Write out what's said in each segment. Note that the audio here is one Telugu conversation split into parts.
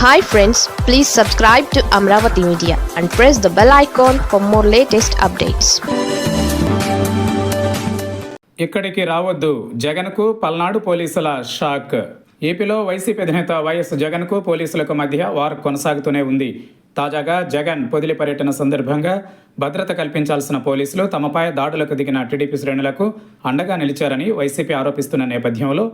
Hi friends please subscribe to Amaravati media and press the bell icon for more latest updates ఇక్కడికి రావద్దు. జగన్కు పల్నాడు పోలీసుల షాక్. ఏపీలో వైసీపీ అధినేత వైఎస్ జగన్కు పోలీసులకు మధ్య వార్ కొనసాగుతూనే ఉంది. తాజాగా జగన్ పొదిలి పర్యటన సందర్భంగా భద్రత కల్పించాల్సిన పోలీసులు తమపై దాడులకు దిగిన టీడీపీ శ్రేణులకు అండగా నిలిచారని వైసీపీ ఆరోపిస్తున్న నేపథ్యంలో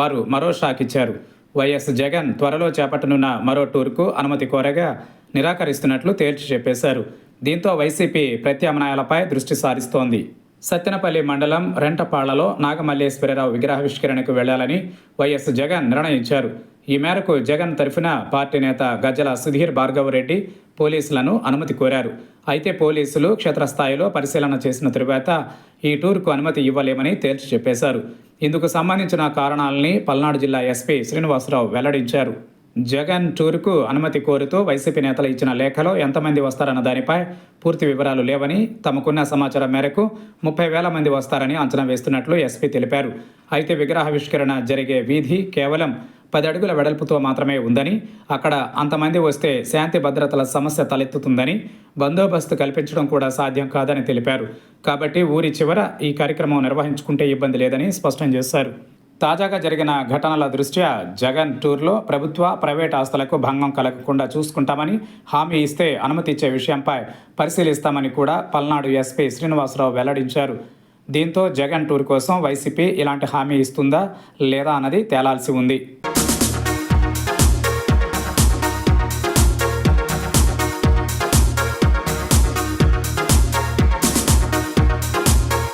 వారు మరో షాక్ ఇచ్చారు. వైఎస్ జగన్ త్వరలో చేపట్టనున్న మరో టూర్కు అనుమతి కోరగా నిరాకరిస్తున్నట్లు తేల్చి చెప్పేశారు. దీంతో వైసీపీ ప్రత్యామ్నాయాలపై దృష్టి సారిస్తోంది. సత్తెనపల్లి మండలం రెంటపాళ్ళలో నాగమల్లేశ్వరరావు విగ్రహావిష్కరణకు వెళ్ళాలని వైఎస్ జగన్ నిర్ణయించారు. ఈ మేరకు జగన్ తరఫున పార్టీ నేత గజ్జల సుధీర్ భార్గవరెడ్డి పోలీసులను అనుమతి కోరారు. అయితే పోలీసులు క్షేత్రస్థాయిలో పరిశీలన చేసిన తరువాత ఈ టూర్కు అనుమతి ఇవ్వలేమని తేల్చి చెప్పేశారు. ఇందుకు సంబంధించిన కారణాలని పల్నాడు జిల్లా ఎస్పీ శ్రీనివాసరావు వెల్లడించారు. జగన్ టూర్కు అనుమతి కోరుతూ వైసీపీ నేతలు ఇచ్చిన లేఖలో ఎంతమంది వస్తారన్న దానిపై పూర్తి వివరాలు లేవని తమకున్న సమాచారం మేరకు ముప్పై వేల మంది వస్తారని అంచనా వేస్తున్నట్లు ఎస్పీ తెలిపారు. అయితే విగ్రహావిష్కరణ జరిగే వీధి కేవలం పది అడుగుల వెడల్పుతో మాత్రమే ఉందని అక్కడ అంతమంది వస్తే శాంతి భద్రతల సమస్య తలెత్తుతుందని బందోబస్తు కల్పించడం కూడా సాధ్యం కాదని తెలిపారు. కాబట్టి ఊరి చివర ఈ కార్యక్రమం నిర్వహించుకుంటే ఇబ్బంది లేదని స్పష్టం చేశారు. తాజాగా జరిగిన ఘటనల దృష్ట్యా జగన్ టూర్లో ప్రభుత్వ ప్రైవేట్ ఆస్తులకు భంగం కలగకుండా చూసుకుంటామని హామీ ఇస్తే అనుమతి ఇచ్చే విషయంపై పరిశీలిస్తామని కూడా పల్నాడు ఎస్పీ శ్రీనివాసరావు వెల్లడించారు. దీంతో జగన్ టూర్ కోసం వైసీపీ ఇలాంటి హామీ ఇస్తుందా లేదా అన్నది తేలాల్సి ఉంది.